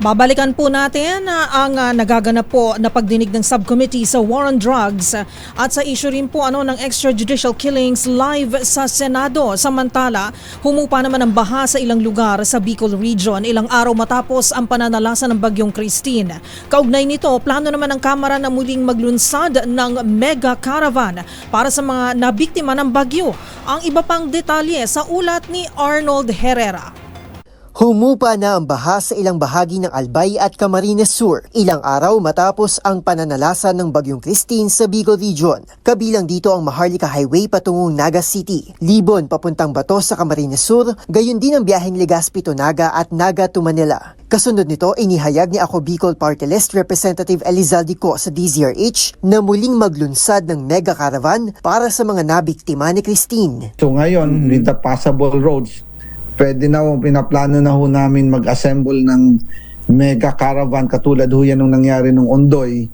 Babalikan po natin ah, ang ah, nagaganap po na pagdinig ng subcommittee sa War on Drugs at sa issue rin po ano ng extrajudicial killings live sa Senado. Samantala, humupa naman ang baha sa ilang lugar sa Bicol Region ilang araw matapos ang pananalasan ng bagyong Christine. Kaugnay nito, plano naman ng Kamara na muling maglunsad ng mega caravan para sa mga nabiktima ng bagyo. Ang iba pang detalye sa ulat ni Arnold Herrera. Humupa na ang baha sa ilang bahagi ng Albay at Camarines Sur, ilang araw matapos ang pananalasan ng Bagyong Christine sa Bicol Region. Kabilang dito ang Maharlika Highway patungong Naga City, Libon papuntang Bato sa Camarines Sur, gayon din ang biyaheng Legazpi to Naga at Naga to Manila. Kasunod nito, inihayag ni Ako Bicol Party List Representative Elizalde Co sa DZRH na muling maglunsad ng mega caravan para sa mga nabiktima ni Christine. So ngayon, with the passable roads, pwede na ho, pinaplano na ho namin mag-assemble ng mega caravan katulad ho yan nung nangyari nung Ondoy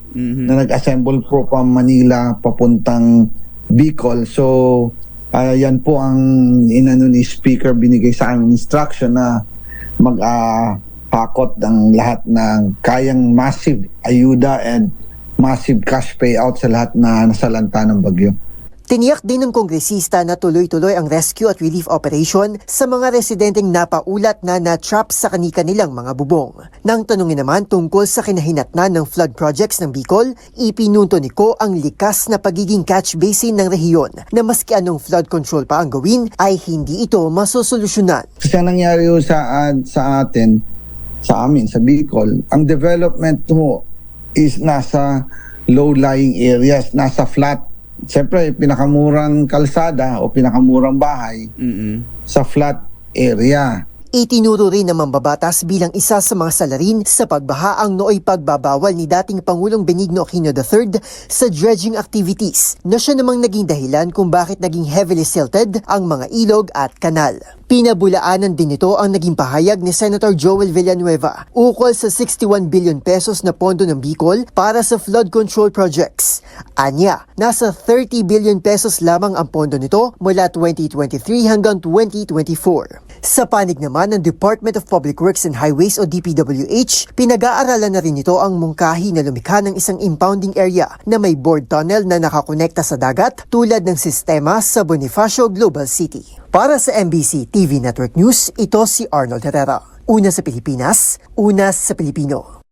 na nag-assemble po from Manila papuntang Bicol. So, ah, yan po ang inano ni speaker binigay sa amin instruction na mag ah, pakot ng lahat ng kayang massive ayuda and massive cash payout sa lahat na nasalanta ng bagyo. Tiniyak din ng kongresista na tuloy-tuloy ang rescue at relief operation sa mga residenteng napaulat na na-trap sa kanika-nilang mga bubong. Nang tanungin naman tungkol sa kinahinatnan ng flood projects ng Bicol, ipinunto ni Ko ang likas na pagiging catch basin ng rehiyon na maski anong flood control pa ang gawin ay hindi ito masosolusyonan. Kasi ang nangyari sa, sa atin, sa amin, sa Bicol, ang development mo is nasa low-lying areas, nasa flat. Siyempre, pinakamurang kalsada o pinakamurang bahay sa flat area. Itinuro rin ng mambabatas bilang isa sa mga salarin sa pagbaha ang nooy pagbabawal ni dating Pangulong Benigno Aquino III sa dredging activities na siya namang naging dahilan kung bakit naging heavily silted ang mga ilog at kanal. Pinabulaanan din ito ang naging pahayag ni Senator Joel Villanueva ukol sa 61 billion pesos na pondo ng Bicol para sa flood control projects. Anya, nasa 30 billion pesos lamang ang pondo nito mula 2023 hanggang 2024. Sa panig naman ng Department of Public Works and Highways o DPWH, pinag-aaralan na rin ito ang mungkahi na lumikha ng isang impounding area na may board tunnel na nakakonekta sa dagat tulad ng sistema sa Bonifacio Global City. Para sa MBC TV Network News, ito si Arnold Herrera. Una sa Pilipinas, una sa Pilipino.